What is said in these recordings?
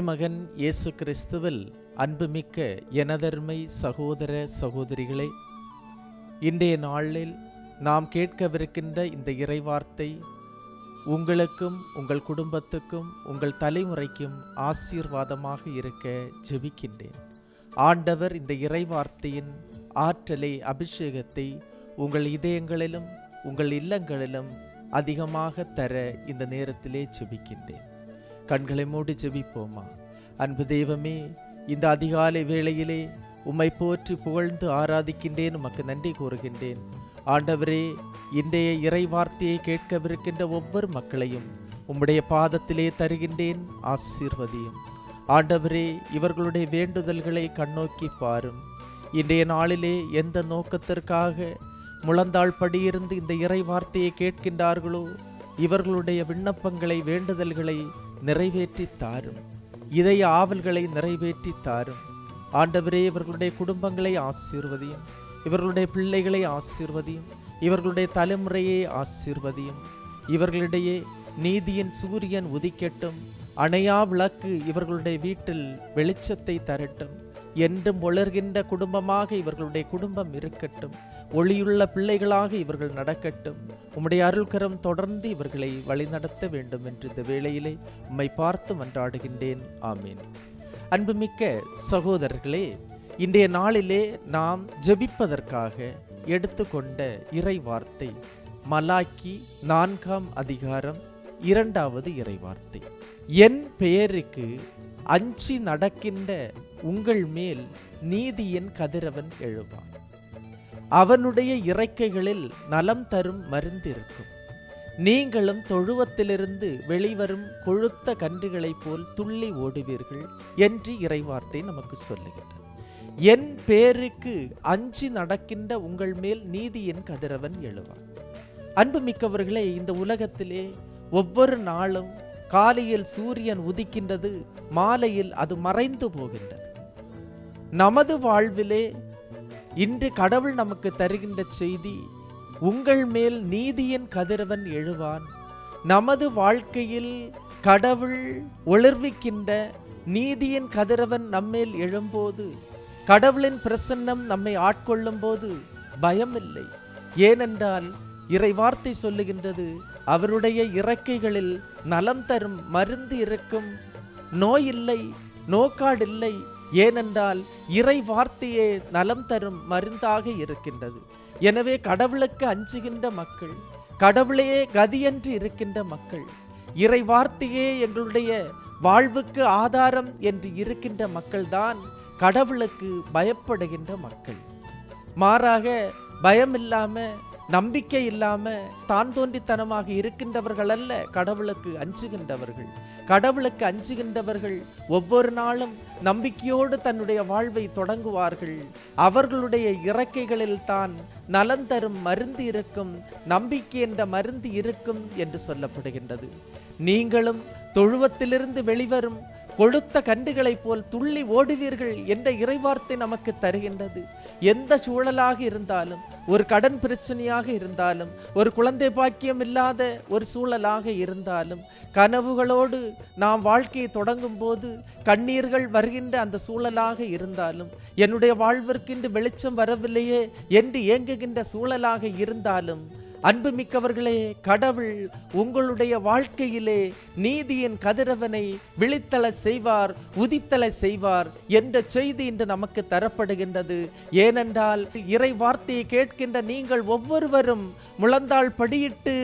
இறைமகன் இயேசு கிறிஸ்துவில் அன்புமிக்க எனதருமை சகோதர சகோதரிகளே இன்றைய நாளில் நாம் கேட்கவிருக்கின்ற இந்த இறைவார்த்தை உங்களுக்கும் உங்கள் குடும்பத்துக்கும் உங்கள் தலைமுறைக்கும் ஆசீர்வாதமாக இருக்க ஜெபிக்கின்றேன். ஆண்டவர் இந்த இறைவார்த்தையின் ஆற்றலை அபிஷேகத்தை உங்கள் இதயங்களிலும் உங்கள் இல்லங்களிலும் அதிகமாக தர இந்த நேரத்திலே ஜெபிக்கின்றேன். கண்களை மூடி ஜெபிப்போமா? அன்பு தெய்வமே இந்த அதிகாலை வேளையிலே உம்மை போற்றி புகழ்ந்து ஆராதிக்கின்றேன் உமக்கு நன்றி கூறுகின்றேன். ஆண்டவரே இன்றைய இறை வார்த்தையை கேட்கவிருக்கின்ற ஒவ்வொரு மக்களையும் உம்முடைய பாதத்திலே தருகின்றேன் ஆசீர்வதியும். ஆண்டவரே இவர்களுடைய வேண்டுதல்களை கண்ணோக்கி பாரும். இன்றைய நாளிலே எந்த நோக்கத்திற்காக முழந்தாள் படியிருந்து இந்த இறை வார்த்தையை கேட்கின்றார்களோ இவர்களுடைய விண்ணப்பங்களை வேண்டுதல்களை நிறைவேற்றி தாரும். இதய ஆவல்களை நிறைவேற்றி தாரும். ஆண்டவரே இவர்களுடைய குடும்பங்களை ஆசீர்வதியும். இவர்களுடைய பிள்ளைகளை ஆசீர்வதியும். இவர்களுடைய தலைமுறையை ஆசீர்வதியும். இவர்களிடையே நீதியின் சூரியன் உதிக்கட்டும். அணையா விளக்கு இவர்களுடைய வீட்டில் வெளிச்சத்தை தரட்டும். என்றும் ஒளர்கின்ற குடும்பமாக இவர்களுடைய குடும்பம் இருக்கட்டும். ஒளியுள்ள பிள்ளைகளாக இவர்கள் நடக்கட்டும். உம்முடைய அருள்கரம் தொடர்ந்து இவர்களை வழிநடத்த வேண்டும் என்று இந்த வேளையிலே உம்மை பார்த்து மன்றாடுகின்றேன். ஆமீன். அன்புமிக்க சகோதரர்களே இன்றைய நாளிலே நாம் ஜெபிப்பதற்காக எடுத்துக்கொண்ட இறை வார்த்தை மலாக்கி நான்காம் அதிகாரம் இரண்டாவது இறை வார்த்தை என் பெயருக்கு அஞ்சி நடக்கின்ற உங்கள் மேல் நீதியின் கதிரவன் எழுவான். அவனுடைய இறக்கைகளில் நலம் தரும் மருந்து இருக்கும் நீங்களும் தொழுவத்திலிருந்து வெளிவரும் கொழுத்த கன்றுகளைப் போல் துள்ளி ஓடுவீர்கள் என்று இறைவார்த்தை நமக்கு சொல்லுகிறது. என் பேருக்கு அஞ்சி நடக்கின்ற உங்கள் மேல் நீதியின் கதிரவன் எழுவான். அன்புமிக்கவர்களே இந்த உலகத்திலே ஒவ்வொரு நாளும் காலையில் சூரியன் உதிக்கின்றது மாலையில் அது மறைந்து போகின்றது. நமது வாழ்விலே இன்று கடவுள் நமக்கு தருகின்ற செய்தி உங்கள் மேல் நீதியின் கதிரவன் எழுவான். நமது வாழ்க்கையில் கடவுள் ஒளிர்விக்கின்ற நீதியின் கதிரவன் நம்மேல் எழும்போது கடவுளின் பிரசன்னம் நம்மை ஆட்கொள்ளும் போது பயமில்லை. ஏனென்றால் இறை வார்த்தை சொல்லுகின்றது அவருடைய இறக்கைகளில் நலம் தரும் மருந்து இருக்கும் நோய் இல்லை நோக்காடில்லை ஏனென்றால் இறை வார்த்தையே நலம் தரும் மருந்தாக இருக்கின்றது. எனவே கடவுளுக்கு அஞ்சுகின்ற மக்கள் கடவுளையே கதியன்று இருக்கின்ற மக்கள் இறை வார்த்தையே எங்களுடைய வாழ்வுக்கு ஆதாரம் என்று இருக்கின்ற மக்கள்தான் கடவுளுக்கு பயப்படுகின்ற மக்கள். மாறாக பயம் இல்லாம நம்பிக்கை இல்லாம தான் தோன்றித்தனமாக இருக்கின்றவர்கள் அல்ல கடவுளுக்கு அஞ்சுகின்றவர்கள். கடவுளுக்கு அஞ்சுகின்றவர்கள் ஒவ்வொரு நாளும் நம்பிக்கையோடு தன்னுடைய வாழ்வை தொடங்குவார்கள். அவர்களுடைய இறக்கைகளில் தான் நலன் தரும் மருந்து இருக்கும் நம்பிக்கை என்ற மருந்து இருக்கும் என்று சொல்லப்படுகின்றது. நீங்களும் தொழுவத்திலிருந்து வெளிவரும் கொழுத்த கன்றுகளைப் போல் துள்ளி ஓடுவீர்கள் என்ற இறைவார்த்தை நமக்கு தருகின்றது. எந்த சூழலாக இருந்தாலும் ஒரு கடன் பிரச்சனையாக இருந்தாலும் ஒரு குழந்தை பாக்கியம் இல்லாத ஒரு சூழலாக இருந்தாலும் கனவுகளோடு நாம் வாழ்க்கையை தொடங்கும் போது கண்ணீர்கள் வருகின்ற அந்த சூழலாக இருந்தாலும் என்னுடைய வாழ்விற்கின்று வெளிச்சம் வரவில்லையே என்று ஏங்குகின்ற சூழலாக இருந்தாலும் அன்புமிக்கவர்களே கடவுள் உங்களுடைய வாழ்க்கையிலே நீதியின் கதிரவனை விழித்தள செய்வார் உதித்தள செய்வார் என்ற செய்தி இன்று நமக்கு தரப்படுகின்றது. ஏனென்றால் இறை வார்த்தையை கேட்கின்ற நீங்கள் ஒவ்வொருவரும் முழந்தாள் படியிட்டு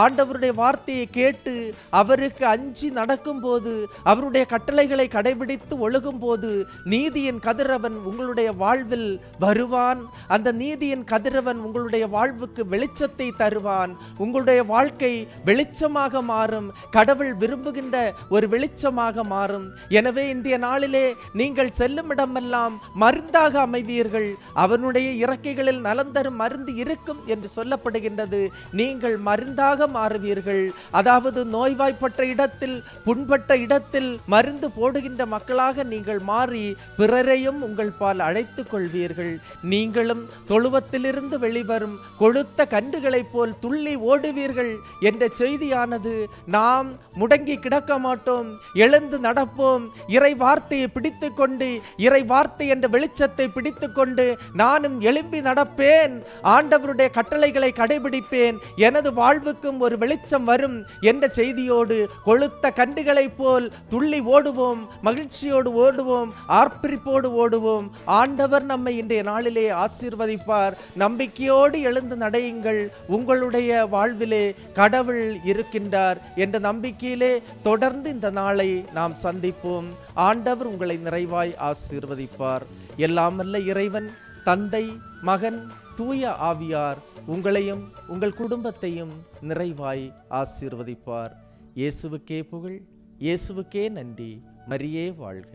ஆண்டவருடைய வார்த்தையை கேட்டு அவருக்கு அஞ்சி நடக்கும்போது அவருடைய கட்டளைகளை கடைபிடித்து ஒழுகும் போது நீதியின் கதிரவன் உங்களுடைய வாழ்வில் வருவான். அந்த நீதியின் கதிரவன் உங்களுடைய வாழ்வுக்கு வெளிச்சத்தை தருவான். உங்களுடைய வாழ்க்கை வெளிச்சமாக மாறும். கடவுள் விரும்புகின்ற ஒரு வெளிச்சமாக மாறும். எனவே இந்திய நாளிலே நீங்கள் செல்லும் இடமெல்லாம் மருந்தாக அமைவீர்கள். அவனுடைய இறக்கைகளில் நலம் தரும் மருந்து இருக்கும் என்று சொல்லப்படுகின்றது. நீங்கள் மருந்தாக மாறுவீர்கள். அதாவது நோய்வாய்ப்பட்ட இடத்தில் புண்பட்ட இடத்தில் மருந்து போடுகின்ற மக்களாக நீங்கள் மாறி பிறரையும் உங்கள் பால் அழைத்துக் கொள்வீர்கள். நீங்களும் தொழுவத்திலிருந்து வெளிவரும் கொழுத்த கன்றுகளை போல் துள்ளி ஓடுவீர்கள் என்ற செய்தியானது நாம் முடங்கி கிடக்க மாட்டோம். எழுந்து நடப்போம். இறை வார்த்தையை பிடித்து கொண்டு இறை வார்த்தை என்ற வெளிச்சத்தை பிடித்து கொண்டு நானும் எழும்பி நடப்பேன். ஆண்டவருடைய கட்டளைகளை கடைபிடிப்பேன். எனது வாழ்வுக்கும் ஒரு வெளிச்சம் வரும் என்ற செய்தியோடு கொளுத்த கண்டுகளைப் போல் துள்ளி ஓடுவோம். மகிழ்ச்சியோடு ஓடுவோம். ஆர்ப்பரிப்போடு ஓடுவோம். ஆண்டவர் நம்மை இன்றைய நாளிலே ஆசீர்வதிப்பார். நம்பிக்கையோடு எழுந்து நடையுங்கள். உங்களுடைய வாழ்விலே கடவுள் இருக்கின்றார் என்ற நம்பிக்கையிலே தொடர்ந்து இந்த நாளை நாம் சந்திப்போம். ஆண்டவர் உங்களை நிறைவாய் ஆசீர்வதிப்பார். எல்லாம் இறைவன் தந்தை மகன் தூய ஆவியார் உங்களையும் உங்கள் குடும்பத்தையும் நிறைவாய் ஆசீர்வதிப்பார். இயேசுவுக்கே புகழ் இயேசுவுக்கே நன்றி. மரியே வாழ்க.